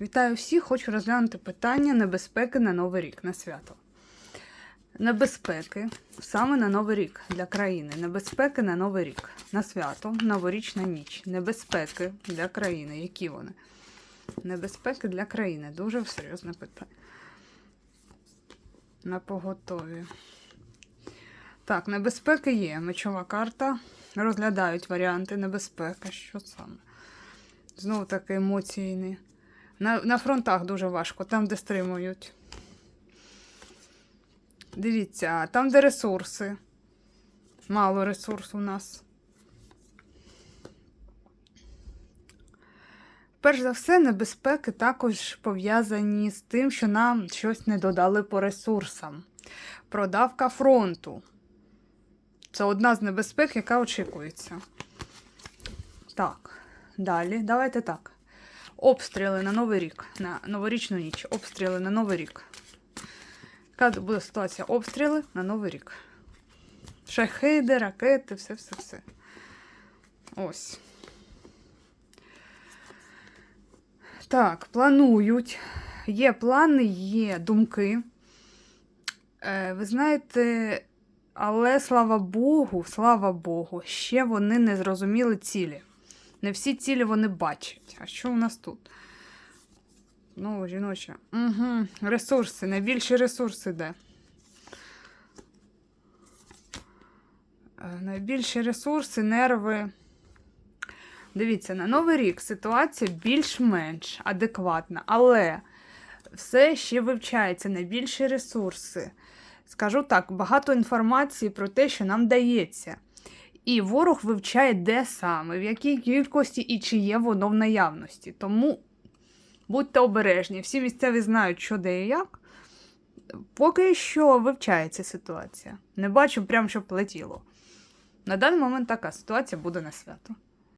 Вітаю всіх! Хочу розглянути питання небезпеки на Новий рік, на свято. Небезпеки саме на Новий рік для країни. Небезпеки на Новий рік, на свято, новорічна ніч. Небезпеки для країни. Які вони? Небезпеки для країни. Дуже серйозне питання. На поготові. Так, небезпеки є. Мечова карта. Розглядають варіанти небезпеки. Що саме? Знову таки емоційні. На, на фронтах дуже важко, там, де стримують. Дивіться, там, де ресурси. Мало ресурсу у нас. Перш за все, небезпеки також пов'язані з тим, що нам щось не додали по ресурсам. Продавка фронту. Це одна з небезпек, яка очікується. Так, далі. Давайте так. Обстріли на Новий рік, на новорічну ніч. Обстріли на Новий рік. Яка буде ситуація? Обстріли на Новий рік. Шахиди, ракети, все-все-все. Ось. Так, планують. Є плани, є думки. Е, ви знаєте, але слава Богу, слава Богу, ще вони не зрозуміли цілі. Не всі цілі вони бачать. А що у нас тут? Ну, жіноча. Угу. Ресурси. Найбільші ресурси де? Е, Найбільші ресурси, нерви. Дивіться, на Новий рік ситуація більш-менш адекватна, але все ще вивчається найбільші ресурси. Скажу так, багато інформації про те, що нам дається. І ворог вивчає, де саме, в якій кількості і чи є воно в наявності. Тому будьте обережні, всі місцеві знають, що де і як. Поки що вивчається ситуація. Не бачу прям, щоб летіло. На даний момент така ситуація буде на свято.